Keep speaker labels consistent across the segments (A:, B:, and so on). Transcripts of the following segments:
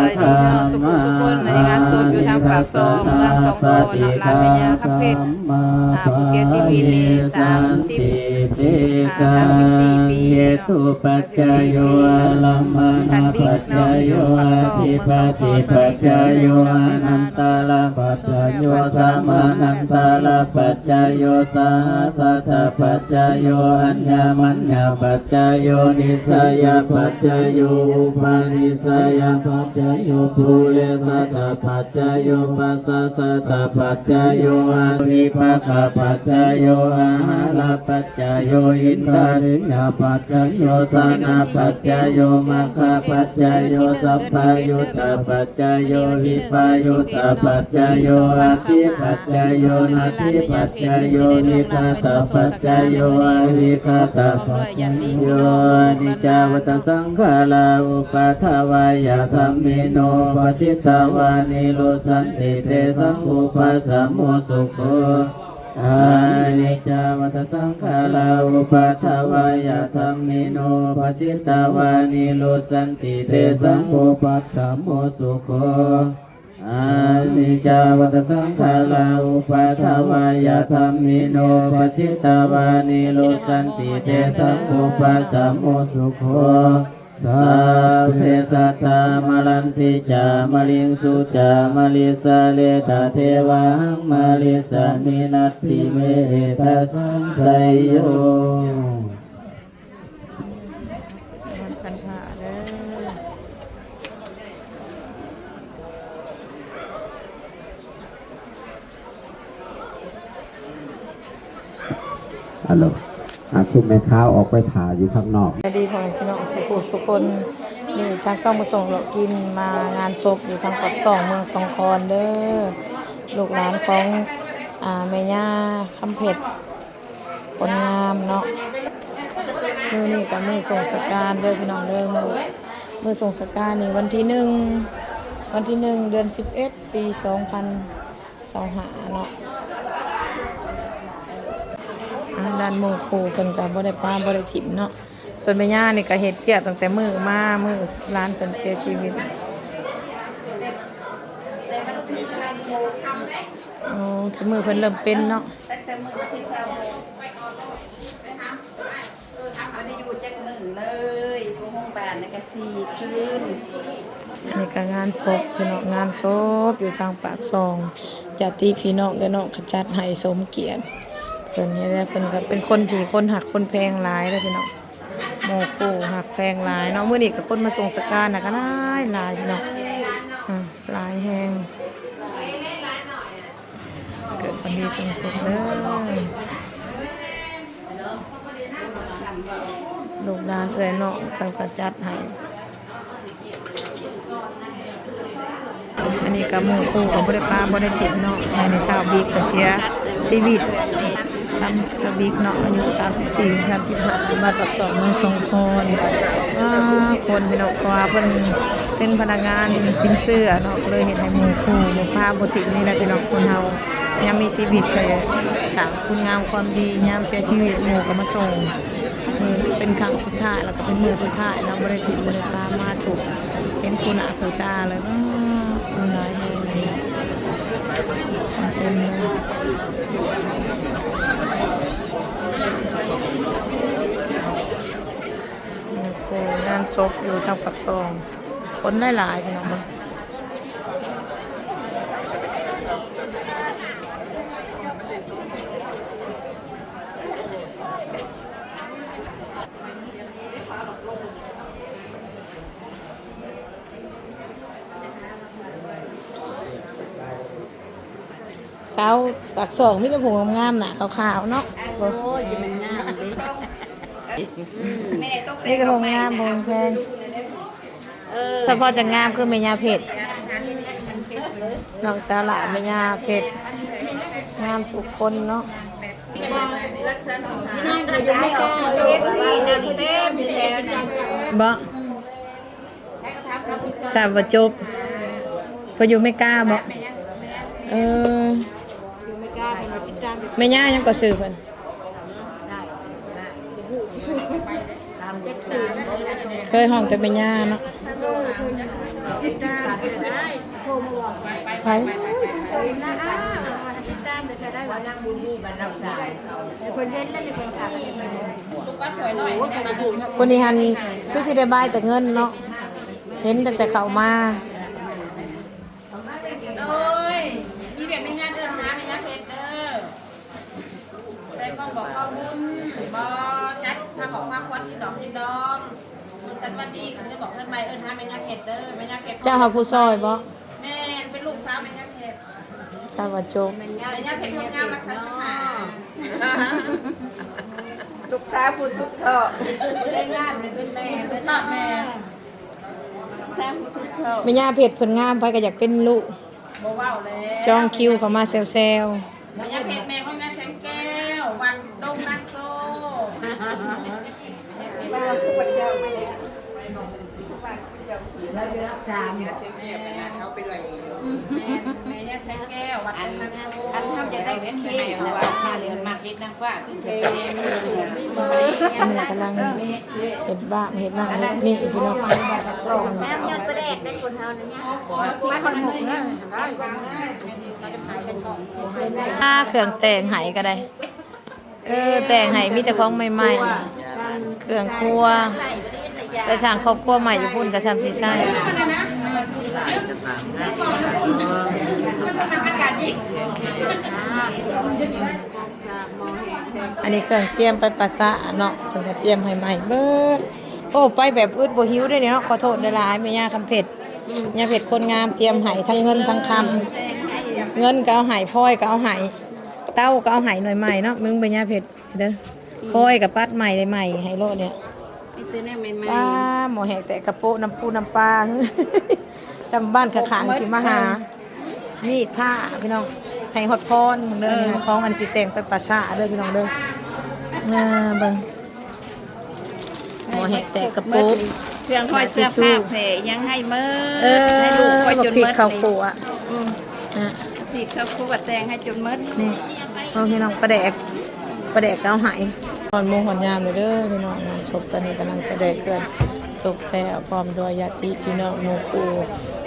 A: ายดีเนาะสุขสุขคนในงานศพอยู่ทางปากซองเมืองสองโพนเนาะลานพญาคับเพชรอ่าผู้เสียชีวิตนี่สามสิบสามสิบสี่ปี
B: ตุปัจจโยลัมมานาปัจจโยอิปติปัจจโยอนันตาลปัจจโยสัมมานันตาลปัจจโยสหัสสะปัจจโยอัญญมัญญปัจจโยนิสยปัจจโยอุปาณิสยปัจจโยภูเรสัตปัจจโยปัสสะสัตปัจจโยอาวิภาคปัจจโยอาหารปัจจโยอินทริยปัจจโยสานาปัจจโยมัคคปัจจโยสัพพายุตตปัจจโยวิปายุตตปัจจโยอาทิปัจจโยนาทิปัจจโยนิคาตปัจจโยอาวิคาตปัจจโยนิจาวตสังขาราอุปาทวายธรรมิโนปสิตาวานิโลสันติเตสังอุปสัมโมสุโคอานิจจาวัฏสังขาราอุปาทวายธรรมิโนภสิตาวานิโลสันติเตสังโฆปัสสัมโมสุโคอานิจจาวัฏสังขาราอุปาทวายธรรมิโนภสิตาวานิโลสันติเตสังโฆปัสสัมโมสุโค สัพเพสัตตามลันติจามลิงสุจามลิสาเลตาเทวังมาลิสามินัตติเมตัสสังไสโย
A: สวรรค์สันทาเด้อ
B: ฮัลโหล ซุมแม่ค้าออกไปถ่ายอยู่ข้างนอก
A: ดีพ่อแม่พี่น้องสุขุสุคนนี่ทางช่องมาส่งเรากินมางานศพอยู่ทางปากซองเมืองสองคอนเด้อลูกหลานของอ่าแม่ย่าคำเพชรคนงามเนาะมือนี่กับมือส่งสการเด้อพี่น้องเด้อมือมือส่งสการนี่วันที่หนึ่งวันที่หนึ่งเดือนสิบเอ็ดปีสองพันสองหาเนาะ ด้านหมือครูเพิ่นก็บ่ได้ป้าบ่ได้ถิ่มเนาะส่วนแม่ย่านี่ก็เฮ็ดเปียกตั้งแต่มื้อมามื้อร้านเพิ่นเสียชีวิตโอ้ถึงมื้อเพิ่นเริ่มเป็นเนาะ
C: ตั้งแต่มือวันที่สามไปก่อนลูกไปทำเออทำเอาได้อยู่จักหนึ่งเลยอยู่ห้องบ้านนะก็สี่คืน
A: อันนี้ก็งานศพพี่น้องงานศพอยู่ทางปากซองญาติพี่น้องและน้องขจัดให้สมเกียรติ เพิ่นนี่แหละเพิ่นก็เป็นคนที่คนหักคนแพงหลายเด้อพี่น้องโมโคหักแพงหลายเนาะมื้อนี้ก็คนมาส่งสการนะก็หลายหลายพี่น้องหลายแฮงเกิดวันดีจริงสุดเลยลูกดานเอ่ยเนาะเขาก็จัดให้อันนี้กับหมู่คู่ของบริปาบริจิตเนาะในเจ้าบิ๊กเป็นเสียชีวิต ทำกับบิ๊กเนาะอายุ34 35มาตักสองเมืองสองคนว่าคนเป็นออกว่าเป็นเป็นพนักงานสินเสื้อเนาะเลยเห็นให้หมู่คู่หมู่พาบุตรนี่แหละเป็นออกคนเฮายังมีชีวิตเคยสั่งคุณงามความดียามเสียชีวิตหมู่ก็มาส่งมือเป็นครั้งสุดท้ายแล้วก็เป็นมือสุดท้ายเนาบริถิตบริปลามาถูกเห็นคุณอาคุณตาเลยว่าคุณนายเลยเต็มเลยโอ้โห งานศพอยู่ทางปักซองคนได้หลายๆพี่น้องเบิ่งสาวปากสองมีแต่ผมงามๆหนาขาวๆเนาะ
C: โอ้ยจะมันงามดิแม่ต้อง
A: นี่ก็ผมงามผมแพง
C: เออ
A: ถ้าพอจะงามคือแม่ยาเผ็ดน้องสาวหลานแม่ยาเผ็ดงามทุกคนเนาะ
C: รักษาสุขภาพนั่งก็ยังไม่กล้าเลยนี่นะคุณเต้มีแผลนะ
A: บ่ทราบว่าจบพออยู่ไม่กล้าบ่เออแม่ย่ายังก็ซื้อเพิ่น
C: ตาม เค
A: ยห้องแต่แม่ย่าเนาะ
C: เติ
D: ดตามไป
C: ไป
A: ไป
C: ไปไปไปไป
D: นาติดตามเดี๋ยวจะได้ว่านั่งบุญนี่บันรับสายเดี๋ยวคนเล่นแล้วเดี๋ยวคนขาด
C: ลูกป้าช่วยหน่อยให้ได้มาดู
A: คนนี้หันก็สิได้บายแต่เงินเนาะ เห็นตั้งแต่เขามา
C: เอ้ยนี่แบบไม่งานเดินหาไม่งานเพชรเด้อแต่กองบอกกองบุญบอจัดพาของพาควัดกินดอกกินดองมือสันวันดีคุณจะบอกเพื่อ นไปเอิญหาไม่งานเพชรเด้อไม่งานเพชร
A: เจ้าหาผู้ซอยบ่
C: แม่เป็นลูกสาวไม่งานเพชร
A: ชาวาโจก
C: ไม่งานเพชรคนงามรักษาสมา
D: ลูกสาวผู้สุดเถาะได้งานเป็นแม่
C: สุดยอดแม่แซ่บสุดเท่า
A: แม่ย่าเพชรเพิ่นงามไปก็อยากเป็นลูก
C: บ่ว้าวแล้ว
A: จองคิวเขามาแซว
C: ไม่งานเพชรแม่ของงานแสงแก้ววันดงนักโซ่
D: บ้านผู้ปัจเจ้าไม่ได้ เราจะรับสาม
C: แม่แม่ย่าแสงแก้ววันดงนักโซ่
D: อันทำจะได้เงินเที่ยวว่าค่าเรียนมากคิดนางฟ้าเป็นเศรษฐี
A: ๆอันนี้กำลังเห็ดบ้าเห็ดนั่งเห็ดนี่พี่น้อง
E: แม่ยอดประเดกได้คนเท่านั้นเนี่ยไม่คนหกเนี่ยเราจะขายเป็นกล่อง
A: อ่าเครื่องแต่งไหก็ได้ เออแต่งไหมีแต่ของใหม่ๆ เครื่องครัว
E: ใส่ไปได้แต่ยา
A: งครอบครัวใหม่อยู่พุ่นกระชำสีใช่อันนี้เครื่องเตรียมไปปัสสะเนาะเพิ่นก็เตรียมให้ใหม่เบิดโอ้ไปแบบอึดบ่หิวได้เนาะขอโทษได้หลายแม่ย่าคำเผ็ดย่าเผ็ดคนงามเตรียมให้ทั้งเงินทั้งคำเงินก็เอาให้พลอยก็เอาให้เต้าก็เอาให้หน่อยใหม่เนาะมึงเป็นยาเผ็ดเด้อพลอยกับปัดใหม่ได้ใหม่ให้โลดเนี่ย
D: ไอ้ตัวนี้ใหม่
A: ปลาหมอแหกแต่กระโปะน้ำปูน้ำปลาสำบ้านขะขางสิมาหามีดผ้าพี่น้องให้ฮอดพรมึงเด้อเนี่ยของอันสิแต่งไปปัสสาเด้อพี่น้องเด้อเออเบิ่งหมอแหกแต่กระโปะ
D: เครื่องห้อยเสื้อผ้าแผลยังให้เมื่
A: เออ
D: ให้ลูกคอย
A: บัก
D: จน
A: พริก
D: เมื่
A: ข้าวโพดอะ
D: อืม
A: นะ
D: พี่เขาคู่บัดแตงให้จนเมื่
A: นี่เอาพี่น้องประแดกประแดกเอาใหาย ตอนโมงหอนยามเลยเด้อพี่น้องงานศพตอนนี้กำลังจะได้เคลื่อนศพแล้วพร้อมด้วยญาติพี่น้องโนครู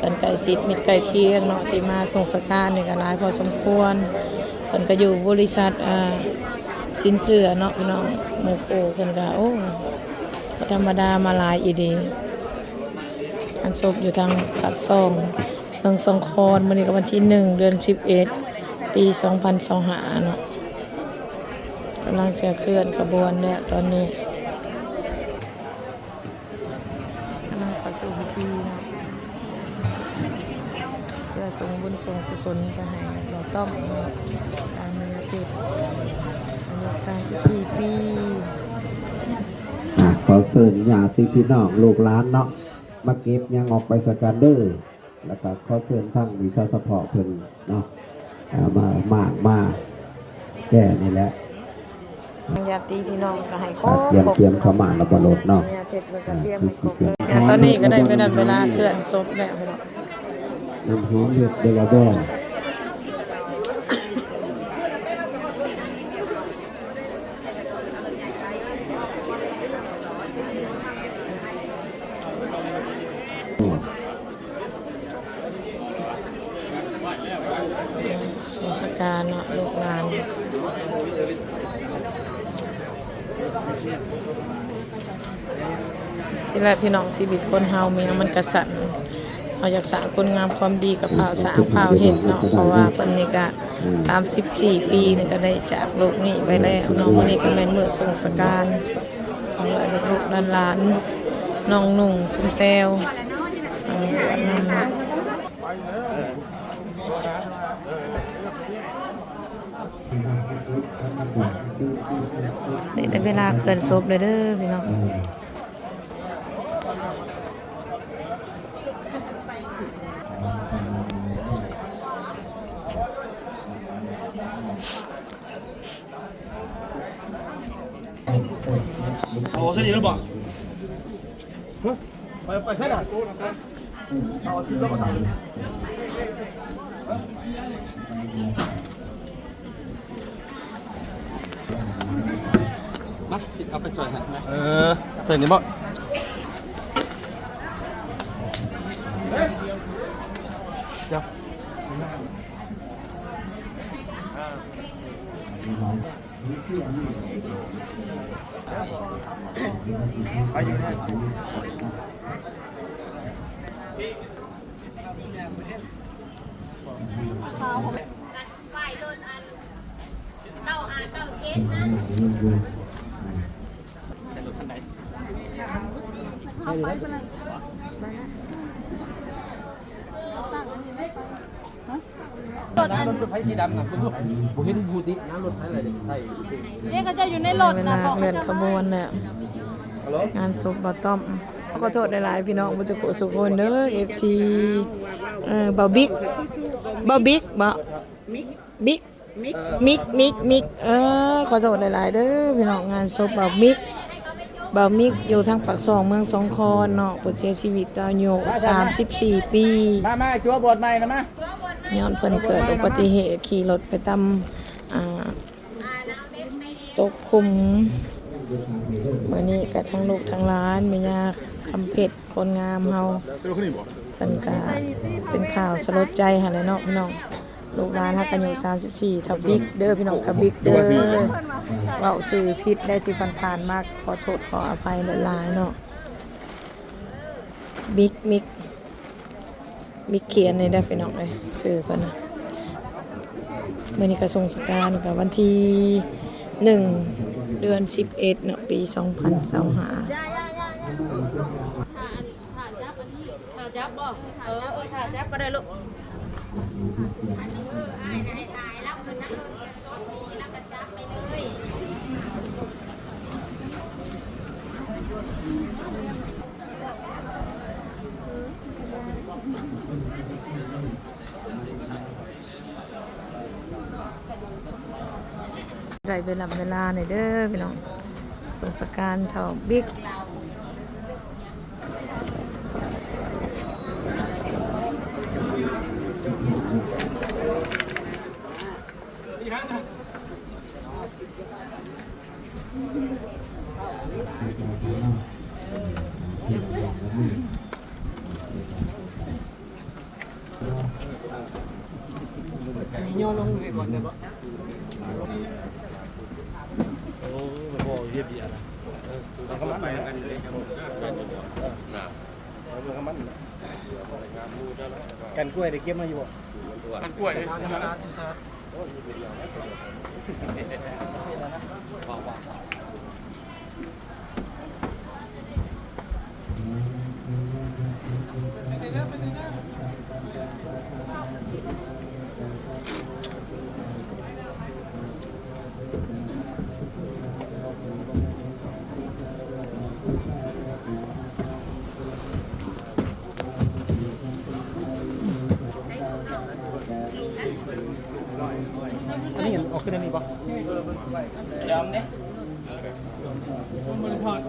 A: กันไก่สิทธิ์มิตรไก่เคียงเนาะที่มาส่งสการในกันหลายพอสมควรเพิ่นก็อยู่บริษัทอ่าสินเชื่อเนาะพี่น้องโนครูเพิ่นก็โอ้ธรรมดามาหลายอีดีอันศพอยู่ทางปัดซองเมืองสองคอนมื้อนี้ก็วันที่หนึ่งเดือน11ปี 2025เนาะำลังจะเคลื่อนขบวนเนี่ยตอนนี้กำลังเข้าสู่พิธีเนาะเพื่อส่งบุญส่งกุศลไปให้เราต้อมเนาะตามเนื้อเป็ดอายุ34 ปี
B: อะขอเชิญญาติพี่น้องลูกหลานเนาะมาเก็บยังออกไปสกันเดอร์แล้วก็ขอเชิญทั้งวิชาสพอเพิ่นเนาะอ่ามา มากมาแก่นี่แหละ
A: ญาติพี่น้องก็ให้คร
B: อะ
A: บ
B: เตรียม
A: ครบ
B: เตรียมเข้ามาแล้วก็ลดเนาะ
A: ญาติเลยก็เตรียมให้ครบเลยอะตอนนี้ก็ได้เวลาเวลาเคลื่อนศพแล้วพี่น้อง
B: น้ำหอมเห็ดเดลาแบ่โอ้
A: สงสการเนาะลูกหลาน สิแลพี่น้องชีวิตคนเฮาเมียมันกระสันเอาอยากสร้างคุณงามความดีกับเผาสร้างเผาเห็ดเนาะเพราะว่าเพิ่นนี่ก็34ปีนี่ก็ได้จากโลกนี้ไปแล้วเนาะวันนี้ก็แม่นเมื้อสงสการของลูกหลานน้องนุ่งสุมแซวเอาอันนั้นเนาะ ได้ได้เวลาเกินศพเลยเด้อพี่น้อง
F: โอ้ใช่ดีแล้วบอกฮะไปไปใช่ไหมเอาที่เรามาทำมาสิ เอาไปใส่ฮะเออใส่นี่บ่
B: เดี๋ยวไปอยู่ได้
G: ฝ่ายโดนอันเก้าอาเก้าเจ็ดนะ
B: ใช่เลยนะรถรถไฟสีดำนะคุณผู้ชมผมเห็นบูตินะรถไฟอะไรเนี่ยใช่
H: เนี่ยก็จะอยู่ในรถนะบอก
A: เลื่อนขบวนเนี่ยงานศพบ่ต้อมขอโทษหลายๆพี่น้องบ่สุสุคนเด้อ FC เออบ่บิ๊กบ่บิ๊กบ่บิ๊กมิกมิกมิกเออขอโทษหลายๆเด้อพี่น้องงานศพบ่มิก บ่มิกอยู่ทางปากซองเมืองสองคอนเนาะเพิ่นเสียชีวิตตอนอายุ34 ปี
B: มามาจัวบทใหม่นะมา
A: ย้อนเพิ่นเกิดอุบัติเหตุขี่รถไปตามอ่าตกคุมมื้อนี้ก็ทั้งลูกทั้งหลานแม่ย่าคำเพชรคนงามเฮาเพิ่นก็เป็นข่าวสลดใจหั่นแหละเนาะพี่น้อง ลูกหลานฮักกันอยู่34ทับบิ๊กเด้อพี่น้องทับบิ๊กเด้อเว้าสื่อผิดได้ที่ผ่านๆมากขอโทษขออภัยหลายๆเนาะบิ๊กมิกมิกเขียนในได้ไปน้องเลยซื้อเพิ่นน่ะมื่อนี้กระทรวงสการกับวันที่หนึ่งเดือนสิบเอ็ดเนาะปีสองพันสองหา
F: ถ่าจับบ่เออเออถ่าจับก็ได้ลูก
A: ได้เวลาเวลาในอยเด้อพี่น้องสงสการเท่าบิ๊ก
B: กันกล้วยได้เก็บมาอยู่บ่กันกล้วย อันนี้เห็นออกขึ้นอันนี้บ่ยอมเนี่ยมันทอด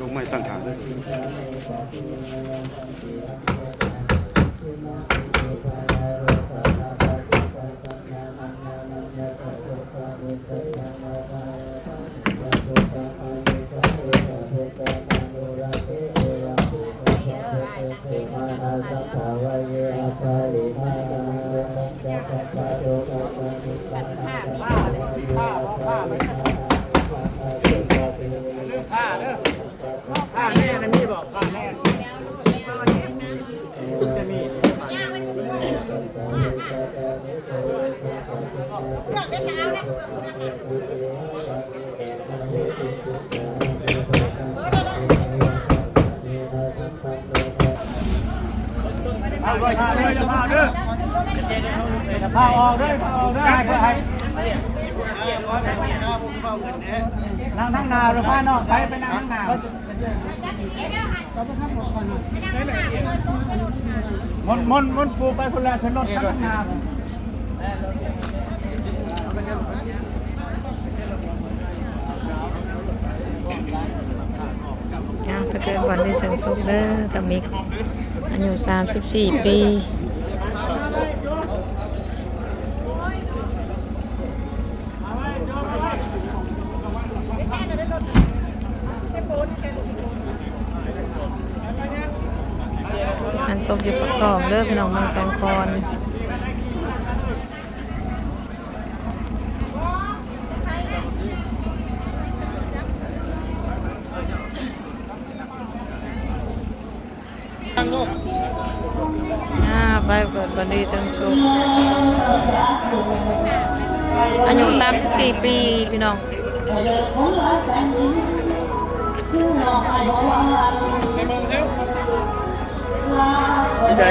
I: ลงไม่ตั้งฐานเลย
B: เด้อผ้าแม่นะมีบอกผ้าแม่จะมีเอาด้วยผ้าด้วยผ้าด้ว ยผ้าออกด้วยผ้าออกด้วยให้เพื่อให้นั่งนั่งนาหรือผ้านอกไปไปนั่งนั่งนาหมนมนมนปูไปคนละชนรถนั่งนา
A: อะถ้าเกิดวันนี้ถึงสุกเด้อเท่ามิกอายุ34 ปี มอยู่ปักซองเด้อพี่น้องเมืองสองคอนอ่าไปเปิดบันดีถึงสุขอายุ34 ปีพี่น้อง
J: ดีใจ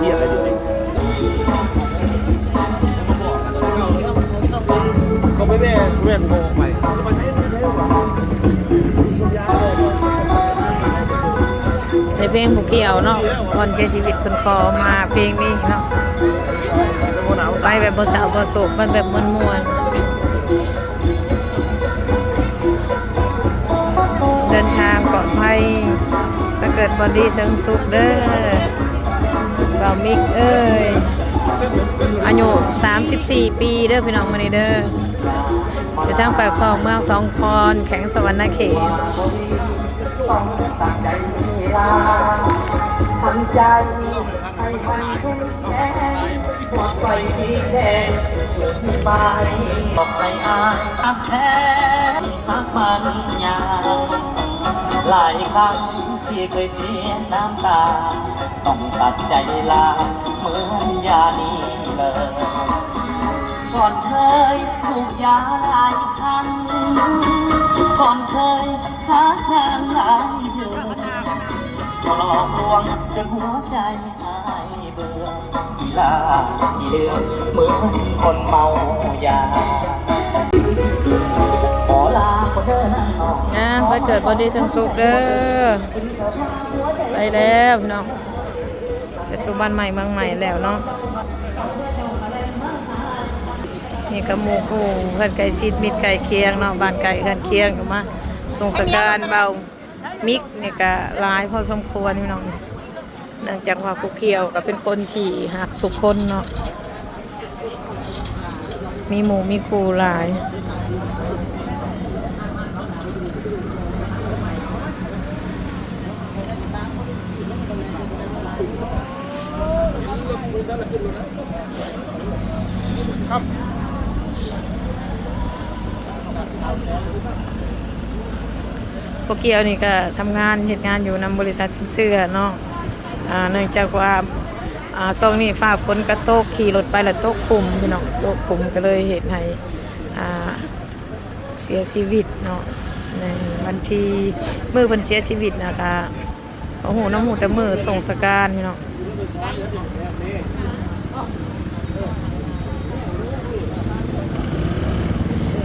J: เรียกอะไรดิเขาไม่แม่แม่กูบอกไปมาใช้ไม่ใช่หรอสุดยอดเลย
A: ในเพลงบุเกี่ยวเนาะก่อนเสียชีวิตคนคอมาเพลงนี้เนาะไปแบบบสาวบโศกไปแบบมวนมวน ภัยถ้าเกิดบอดีถึงสุขเด้อเบามิกเอ้ยอายุ34 ปีเด้อพี่น้องมานี่เด้ออยู่ทางปากซองเมืองสองคอนแข็งสวรรณเขต
K: ทำใจให้มันเข้มแข็งหัวไฟสีแดงเหลือไปบอกให้อายอักแท้ทักมันยา หลายครั้งที่เคยเสียน้ำตา ต้องตัดใจลาเหมือนยานี้เลย ก่อนเคยถูกยาหลายครั้งก่อนเคยหาทางหลายเดือนก็หลอกลวงจนหัวใจหายเบื่อเวลาที่เดือนเหมือนคนเมายา อน
A: ไปเกิดบอดี้ถึงสุขเด้อไปแล้วพี่น้องไปสู่บ้านใหม่เมืองใหม่แล้วเนาะนี่ก็หมู่คู่เพื่อนไก่ซิดมิดไก่เคียงเนาะบ้านไก่เพื่อนเคียงก็มาส่งสการเบามิกนี่ก็หลายพอสมควรพี่น้องเนื่องจากว่าผู้เกี่ยวก็เป็นคนที่หักทุกคนเนาะมีหมูมีครูหลาย พวกเกียวนี่ก็ทำงานเหตุงานอยู่นำบริษัทสินเชื่อเนาะเนื่องจากว่าช่วงนี้ฟ้าฝนกระโตกขี่รถไปแล้วโต๊ะคุมพี่น้องโต๊ะคุมก็เลยเหตุให้เสียชีวิตเนาะในวันที่มือเพิ่นเสียชีวิตนะคะโอ้โหน้ำหูแต่มือส่งสการพี่น้อง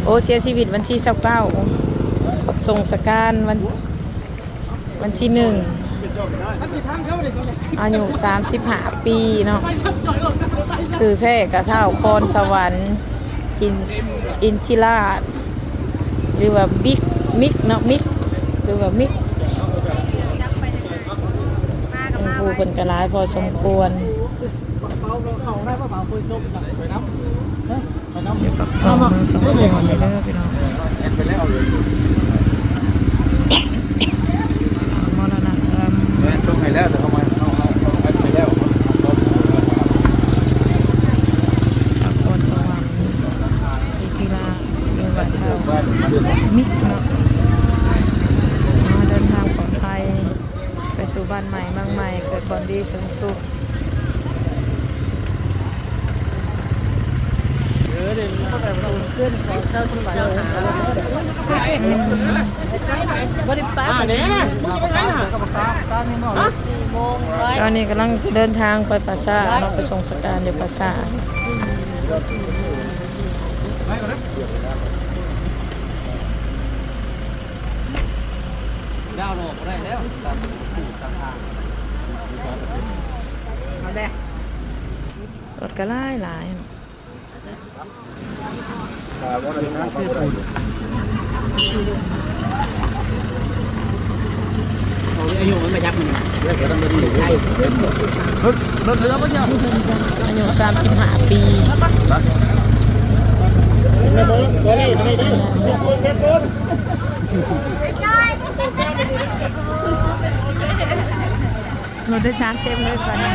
A: โอ้เสียชีวิตวันที่29ส่งสการวันวันที่หนึ่งอายุสามสิบห้าปีเนาะคือแท้กระเท่าคอนสวรรค์อินอินทิราชหรือว่าบิ๊กมิกเนาะมิกหรือว่ามิกองค์ครูคนกระลายพอสมควร เดี๋ยวปักสองมือสองคนเลยเด้อพี่น้อง มรณะกรรม
L: ชงให้แล้วแต่ทำไมเอาเอาเอาไปแล้ว
A: พระพรสว่างอิทิราเรือวัดเท่ามิกเนาะมาเดินทางปลอดภัยไปสู่บ้านใหม่เมืองใหม่เกิดผลดีถึงสุข
M: ขึ้นของเศร้าสุขเศร้าหาบริป้าเนี่ยนะสี่โมงร้อย
A: ตอนนี้กำลัง จะเดินทางไปปราสาทเนาไปส่งสการเดียวปราสาท
J: ดาวโลกได้แล้วตามตามทาง
A: รถก็หลายหลายเนาะ
J: อายุมันไม่ยับมันเรื่อะไรมันดีใช่รถรถเรือ ปะเนี่ย
A: อายุ35 ปี
J: ตัวนี้ตัวนี้ดิ
A: รถโดยสารเต็มเลยก่อนนะ